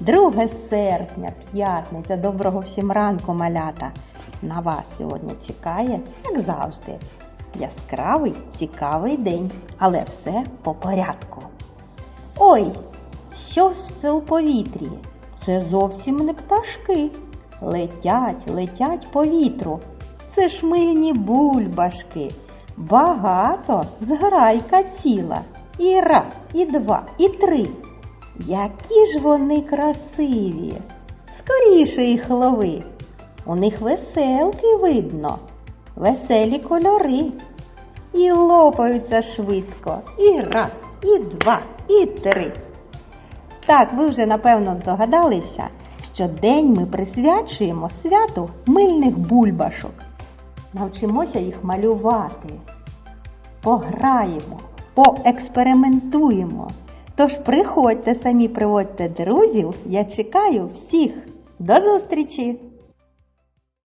2 серпня, п'ятниця. Доброго всім ранку, малята. На вас сьогодні чекає, як завжди, яскравий, цікавий день, але все по порядку. Ой, що це у повітрі? Це зовсім не пташки. Летять, летять по вітру. Це ж мильні бульбашки. Багато зграйка ціла. І раз, і два, і три. Які ж вони красиві. Скоріше їх лови. У них веселки видно, веселі кольори. І лопаються швидко. І раз, і два, і три. Так, ви вже напевно здогадалися, що день ми присвячуємо святу мильних бульбашок. Навчимося їх малювати, пограємо, поекспериментуємо. Тож приходьте самі, приводьте друзів, я чекаю всіх. До зустрічі!